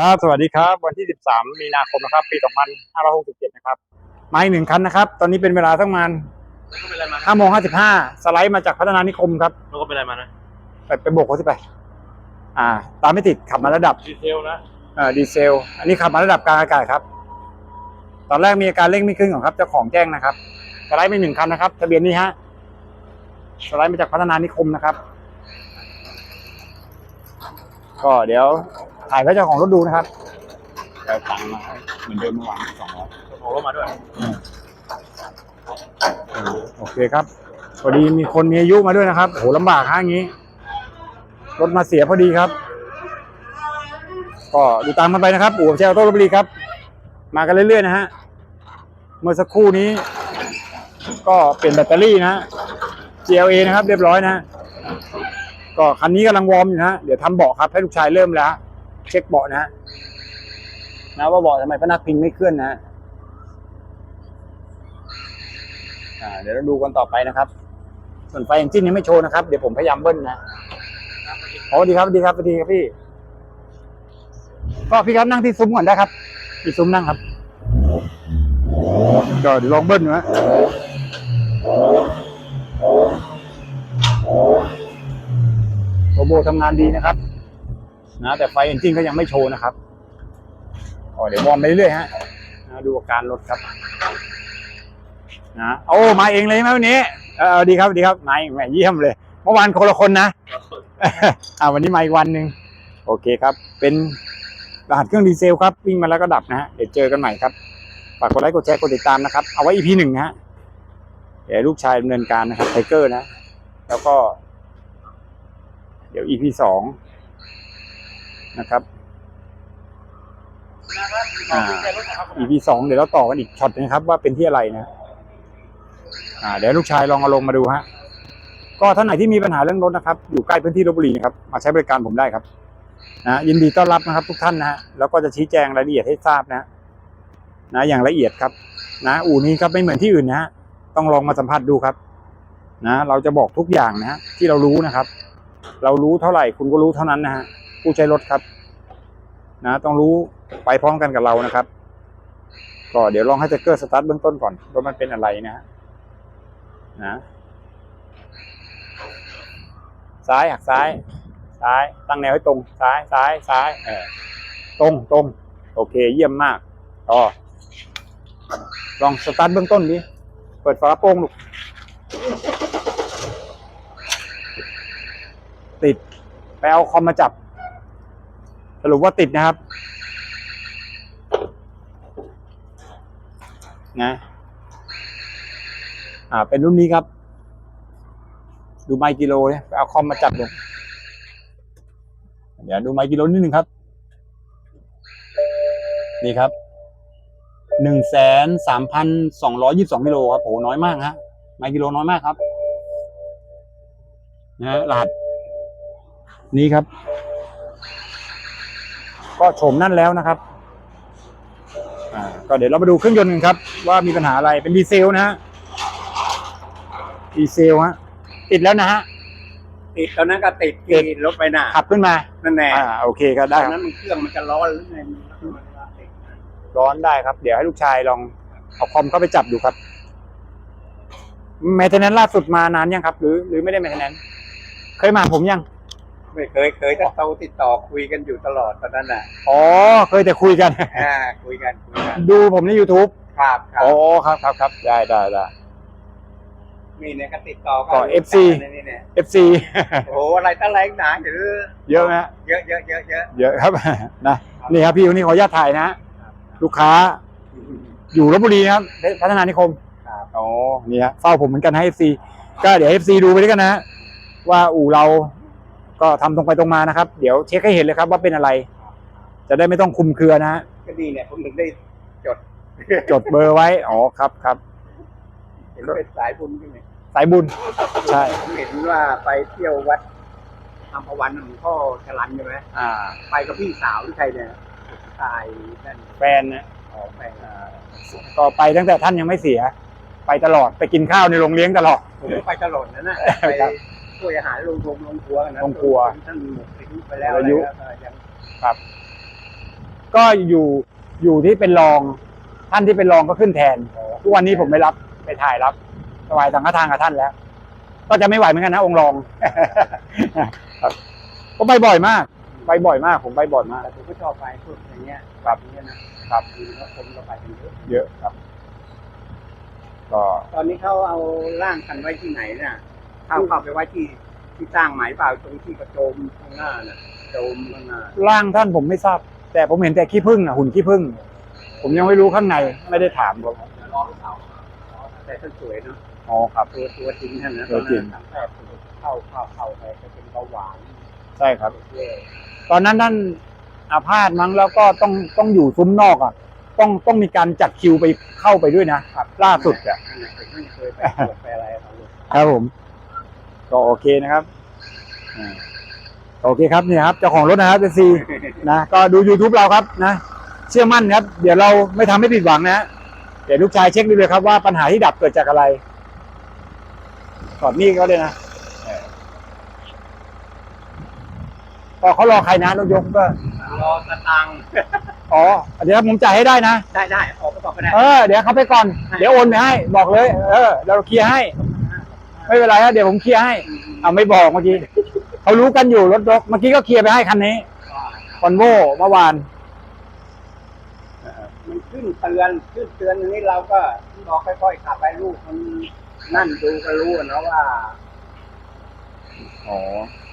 ครับ สวัสดีครับ วันที่ 13 มีนาคมนะครับ ปี 2567 นะครับ มาอีกหนึ่งคันนะครับ ตอนนี้เป็นเวลาสักประมาณก็เป็นอะไรมานะ5โมง55 สไลด์มาจากพัฒนานิคมครับ แล้วก็เป็นอะไรมานะไปไปโบกเขาสิไป อ่า ตามไม่ติดขับมาระดับดีเทลนะเอ่อดีเซล อันนี้ขับมาระดับกลางอากาศครับ ตอนแรกมีอาการเร่งไม่ขึ้นก่อนครับ เจ้าของแจ้งนะครับ สไลด์มีหนึ่งคันนะครับ ทะเบียนนี้ฮะ สไลด์มาจากพัฒนานิคมนะครับ ก็เดี๋ยว ถ่ายให้เจ้าของรถดูนะครับเดี๋ยวตังค์มาให้เหมือนเดิมเมื่อวานสองร้อยเจ้าของรถมาด้วยโอเคครับพอดีมีคนมีอายุมาด้วยนะครับโหลำบากฮะอย่างนี้ รถมาเสียพอดีครับ ก็ดูตามกันไปนะครับอู่เชลโต้ลพบุรีครับ มากันเรื่อยๆนะฮะเมื่อสักครู่นี้ ก็เปลี่ยนแบตเตอรี่นะฮะ GLA นะครับ เรียบร้อยนะฮะก็คันนี้กำลังวอร์มอยู่นะฮะเดี๋ยวทำเบาะครับให้ลูกชายเริ่มแล้ว เช็คเบาะนะฮะนะว่าเบาะทำไมพนักพิงไม่เคลื่อนนะเดี๋ยวเราดูกันต่อไปนะครับ ส่วนไฟเอนจินยังไม่โชว์นะครับ เดี๋ยวผมพยายามเบิ้ลนะอ๋อดีครับดีครับดีครับพี่ ก็พี่ครับนั่งที่ซุ้มก่อนได้ครับที่ซุ้มนั่งครับก็เดี๋ยวลองเบิ้ลดูนะโรโบทำงานดีนะครับ นะแต่ไฟเอนจินก็ยังไม่โชว์นะครับอ๋อเดี๋ยววอร์มไปเรื่อยๆฮะนะดูอาการรถครับนะโอ้มาเองเลยใช่ไหมวันนี้เออดีครับดีครับมาเองแหมเยี่ยมเลย เมื่อวานคนละคนนะอ่าวันนี้มาอีกวันหนึ่งโอเคครับ เป็นรหัสเครื่องดีเซลครับวิ่งมาแล้วก็ดับนะฮะเดี๋ยวเจอกันใหม่ครับฝากกดไลค์กดแชร์กดติดตามนะครับ เอาไว้ EP หนึ่งนะฮะเดี๋ยวลูกชายดำเนินการนะครับไทเกอร์นะ แล้วก็ เดี๋ยว EP สอง นะครับอ่า EP สองเดี๋ยวเราต่อกันอีกช็อตนึงครับ ว่าเป็นที่อะไรนะ อ่า เดี๋ยวลูกชายลองเอาลงมาดูฮะก็ท่านไหนที่มีปัญหาเรื่องรถนะครับ อยู่ใกล้พื้นที่ลบบุรีนะครับมาใช้บริการผมได้ครับนะยินดีต้อนรับนะครับ ทุกท่านนะฮะแล้วก็จะชี้แจงรายละเอียดให้ทราบนะนะอย่างละเอียดครับนะอู่นี้ครับไม่เหมือนที่อื่นนะฮะต้องลองมาสัมผัสดูครับ นะ เราจะบอกทุกอย่างนะฮะที่เรารู้นะครับ เรารู้เท่าไหร่คุณก็รู้เท่านั้นนะฮะ ผู้ใช้รถครับนะต้องรู้ไปพร้อมกันกับเรานะครับ ก็เดี๋ยวลองให้เจเกอร์สตาร์ทเบื้องต้นก่อนว่ามันเป็นอะไรนะฮะนะซ้ายหักซ้าย ซ้ายตั้งแนวให้ตรง ซ้ายซ้ายซ้ายเออตรงตรงโอเค เยี่ยมมากต่อลองสตาร์ทเบื้องต้นดิเปิดฝากระโปรงลูกติดไปเอาคอมมาจับ สรุปว่าติดนะครับ นะ อ่า เป็นรุ่นนี้ครับ ดูไมล์กิโลเนี่ยเอาคอมมาจับดูเดี๋ยวดูไมล์กิโลนิดหนึ่งครับ นี่ครับหนึ่งแสนสามพันสองร้อยยี่สิบสองกิโลครับโหน้อยมากฮะไมล์กิโลน้อยมากครับ นะฮะรหัสนี้ครับ ก็โฉมนั่นแล้วนะครับอ่าก็เดี๋ยวเรามาดูเครื่องยนต์กันครับ ว่ามีปัญหาอะไรเป็นดีเซลนะฮะดีเซลฮะติดแล้วนะฮะติดตอนนั้นก็ติดกีรถไปหน้าขับขึ้นมานั่นแน่อ่าโอเคก็ตได้อนคนั้รับนมันเครื่องมันจะร้อนหรือไงมันติดร้อนได้ครับ เดี๋ยวให้ลูกชายลองเอาคอมเข้าไปจับดูครับแมทเนนล่าสุดมานานยังครับ หรือหรือไม่ได้แมทเนนเคยมาผมยัง ไม่เคยเคยแต่โทรติดต่อคุยกันอยู่ตลอดตอนนั้นน่ะอ๋อเคยแต่คุยกัน อ่าคุยกันคุยกันดูผมใน YouTube ครับครับอ๋อครับครับครับได้ได้ได้ นี่เนี่ยก็ติดต่อก็ FC นี่เนี่ย FC โอ้โหอะไรตั้งแรงหนาหรือเยอะไหมฮะเยอะเยอะเยอะเยอะเยอะครับ นะนี่ครับพี่วันนี้ขออนุญาตถ่ายนะ ลูกค้าอยู่ลบบุรีนะครับพัฒนานิคม ครับอ๋อ นี่ฮะเฝ้าผมเหมือนกันให้ FC ก็เดี๋ยว FC ดูไปด้วยกันนะฮะว่าอู่เรา ก็ทำตรงไปตรงมานะครับ เดี๋ยวเช็คให้เห็นเลยครับว่าเป็นอะไร จะได้ไม่ต้องคุมเครือนะฮะก็ดีเนี่ยผมถึงได้จด จดเบอร์ไว้ อ๋อครับครับเห็นเป็นสายบุญใช่ไหมสายบุญ ใช่ผมเห็นว่าไปเที่ยววัดอัมพวันหลวงพ่อชลันใช่ไหมอ่า ไปกับพี่สาวหรือใครเนี่ยชายนั่นแฟนนะออกไปอ่าก็ไปตั้งแต่ท่านยังไม่เสีย ไปตลอดไปกินข้าวในโรงเลี้ยงตลอดผมก็ไปตลอดนะนะครัไปบ ช่วยอาหารลงทงลงครัวกันนะโรงครัวท่านหมดอายุไปแล้วอายุอะไรแล้วก็ยังครับ ก็อยู่อยู่ที่เป็นรอง ท่านที่เป็นรองก็ขึ้นแทนทุกวันนี้ผมไม่รับไปถ่ายรับถวายสังฆทานกับท่านแล้ว ก็จะไม่ไหวเหมือนกันนะองค์รองครับก็ไปบ่อยมาก ไปบ่อยมาก ผมไปบ่อยมากแต่ผมก็ชอบไปพวกอย่างเงี้ยแบบนี้นะครับดีแล้วคนก็ไปกันเยอะเยอะครับ ก็ ตอนนี้เขาเอาร่างกันไว้ที่ไหนน่ะ เข้าเข้าไปไว้ที่ที่สร้างหมายเปล่าตรงที่กระโจมข้างหน้าน่ะโจมข้างหน้าร่างท่านผมไม่ทราบ แต่ผมเห็นแต่ขี้ผึ้งอะหุ่นขี้ผึ้งผมยังไม่รู้ข้างในไม่ได้ถามเขารอเขาแต่ท่านสวยเนาะอ๋อครับตัวตัวจริงท่านนะตัวจริงตอนนั้นแต่เข้าเข้าเข้าไปจะเป็นเบาหวานใช่ครับเย่ตอนนั้นท่านอาพาธมั้งแล้วก็ต้องต้องอยู่ซุ้มนอกอะ ต้องต้องมีการจัดคิวไปเข้าไปด้วยนะครับล่าสุดอะนั่นแหละผมไม่เคยไปตรวจไปอะไรเขาเลยครับผม ก็โอเคนะครับอ่าโอเคครับเนี่ยครับเจ้าของรถนะครับเป็นซีนะก็ดู YouTube เราครับนะ เชื่อมั่นครับ เดี๋ยวเราไม่ทำให้ผิดหวังนะเดี๋ยวลูกชายเช็คดูเลยครับว่าปัญหาที่ดับเกิดจากอะไรถอดนี่ก็เลยนะเออก็เขารอใครนะรถยกก็รอสตังค์อ๋อเดี๋ยวผมจ่ายให้ได้นะ ได้ได้ออกไปก่อนก็ได้เออเดี๋ยวเขาไปก่อน เดี๋ยวโอนไปให้ บอกเลย เออเราเคลียร์ให้ ไม่เป็นไรครับเดี๋ยวผมเคลียร์ให้เอาไม่บอกเมื่อกี้เขารู้กันอยู่รถยกเมื่อกี้ก็เคลียร์ไปให้คันนี้คอนโวเมื่อวานมันขึ้นเตือนขึ้นเตือนอย่างนี้เราก็รอค่อยๆขับไปลูกมันนั่นดูก็รู้อะเนาะว่าอ๋อ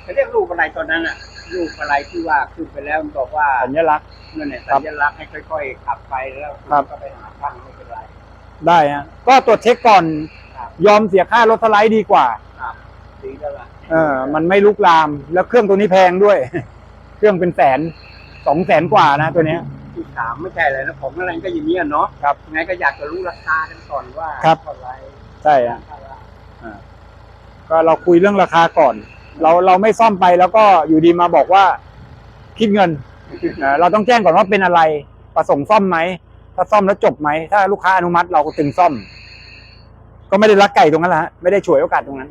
เขาเรียกรูปอะไรตอนนั้นอะรูปอะไรที่ว่าขึ้นไปแล้วมันบอกว่าสัญลักษณ์นั่นแหละครัสับญลักษณ์ให้ค่อยๆขับไปแล้วณครับก็ไปหาช่างไม่เป็นไรได้ฮะก็ตรวจเช็คก่อนครับ ยอมเสียค่ารถสไลด์ดีกว่าครับดีแล้วล่ะเออ มันไม่ลุกลามแล้วเครื่องตัวนี้แพงด้วย เครื่องเป็นแสนสองแสนกว่านะตัวเนี้ยที่ถามไม่ใช่เลยนะของอะไรก็อย่างนี้ยเนาะครับยังไงก็อยากจะรู้ราคากันก่อนว่าครับเท่าไหรใช่ฮะเท่าไหร่ก็เราคุยเรื่องราคาก่อน เราเราไม่ซ่อมไปแล้วก็อยู่ดีมาบอกว่า คิดเงินเอ่อเราต้องแจ้งก่อนว่าเป็นอะไร ประสงค์ซ่อมไหมถ้าซ่อมแล้วจบไหมถ้าลูกค้าอนุมัติเราก็ถึงซ่อม ก็ไม่ได้รักไก่ตรงนั้นแหละฮะไม่ได้ฉวยโอกาสตรงนั้น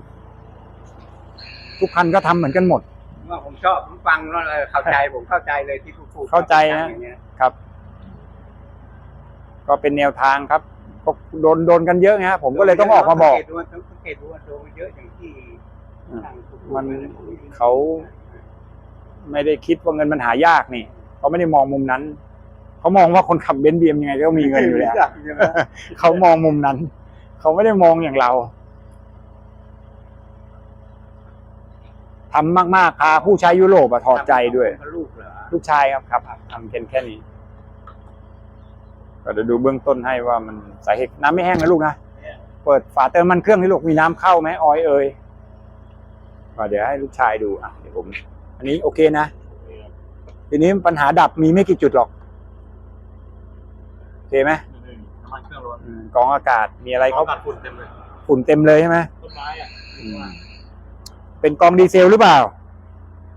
ทุกคันก็ทำเหมือนกันหมมด ว่าผมชอบผมฟังแล้วเออเข้าใจผมเข้าใจเลยที่ผู้พูดเข้าใจนะ อย่างเงี้ยครับ ก็เป็นแนวทางครับก็โดนโดนกันเยอะไงฮะผมก็เลยต้องออกมาบอก สังเกตดูสังเกตดูว่าโดนเยอะอย่างที่อืมทางผู้พูดมันเขา ไม่ได้คิดว่าเงินมันหายากนี่เขาไม่ได้มองมุมนั้น เขามองว่าคนขับเบนซ์บีเอ็มยังไงก็มีเงินอยู่แล้ว ใช่ไหม เขามองมุมนั้น เขาไม่ได้มองอย่างเราทำมากๆพาผู้ใช้ยุโรปอะถอดใจด้วย ลูกเหรอลูกชายครับครับทำแค่แค่นี้ ก็เดี๋ยวดูเบื้องต้นให้ว่ามันสาเหตุน้ำไม่แห้งนะลูกนะเปิดฝาเติมมันเครื่องให้ลูกมีน้ำเข้าไหมออยเอ่ยก็เดี๋ยวให้ลูกชายดูอะเดี๋ยวผม อันนี้โอเคนะ ทีนี้ปัญหาดับมีไม่กี่จุดหรอกโอเคไหม กรองอากาศมีอะไรเขากัดฝุ่นเต็มเลยฝุ่นเต็มเลยใช่ไหมต้นไม้อะอืมเป็นกองดีเซลหรือเปล่า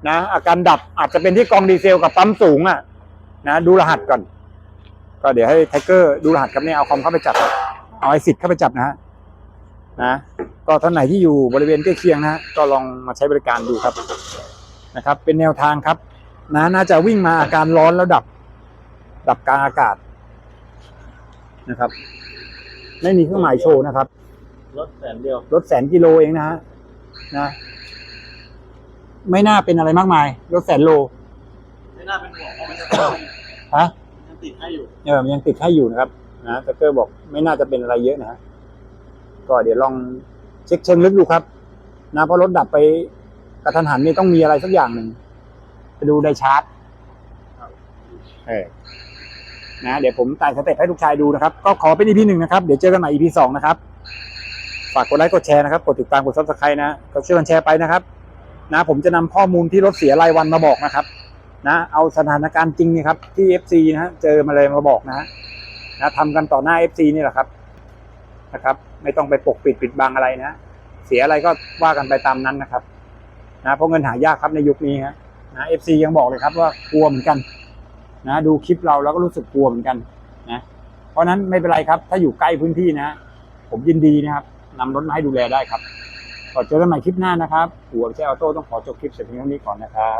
นะ อาการดับอาจจะเป็นที่กองดีเซลกับปั๊มสูงอะ นะ ดูรหัสก่อน ก็เดี๋ยวให้ไทเกอร์ดูรหัสครับเนี่ยเอาคอมเข้าไปจับ เอาไอสิทธิ์เข้าไปจับนะฮะ นะ ก็ท่านไหนที่อยู่บริเวณใกล้เคียงนะฮะ ก็ลองมาใช้บริการดูครับ นะครับ เป็นแนวทางครับ นะ น่าจะวิ่งมาอาการร้อนแล้วดับ ดับกลางอากาศนะครับ ไม่มีเครื่องหมายโชว์นะครับ รถแสนเดียว รถแสนกิโลเองนะฮะนะ ไม่น่าเป็นอะไรมากมาย รถแสนโล ไม่น่าเป็นห่วงเพราะมันจะฮะยังติดให้อยู่เออมันยังติดให้อยู่นะครับ นะแต่เกอร์บอกไม่น่าจะเป็นอะไรเยอะนะฮะก็เดี๋ยวลองเช็คเชิงลึกดูครับ นะเพราะรถดับไปกระทันหันนี่ต้องมีอะไรสักอย่างหนึ่งไปดูไดชาร์จเออ นะเดี๋ยวผมตายสเต็ปให้ลูกชายดูนะครับ ก็ขอเป็น EP หนึ่งนะครับ เดี๋ยวเจอกันใหม่ EP สองนะครับ ฝากกดไลค์กดแชร์นะครับ กดติดตามกดซับสไครต์นะ ก็ช่วยกันแชร์ไปนะครับ นะผมจะนำข้อมูลที่รถเสียรายวันมาบอกนะครับ นะ เอาสถานการณ์จริงนี่ครับ ที่ FC นะฮะเจอมาเลยมาบอกนะฮะนะทำกันต่อหน้า FC นี่แหละครับนะครับ ไม่ต้องไปปกปิดปิดบังอะไรนะ เสียอะไรก็ว่ากันไปตามนั้นนะครับ นะเพราะเงินหายากครับในยุคนี้ฮะนะ FC ยังบอกเลยครับว่ากลัวเหมือนกัน นะดูคลิปเราแล้วก็รู้สึกกลัวเหมือนกันนะเพราะฉะนั้นไม่เป็นไรครับ ถ้าอยู่ใกล้พื้นที่นะ ผมยินดีนะครับนำรถมาให้ดูแลได้ครับขอเจอกันใหม่คลิปหน้านะครับหัวใจออโต้ต้องขอจบคลิปเสร็จเพียงเท่านี้ก่อนนะครับ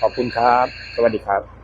ขอบคุณครับ สวัสดีครับ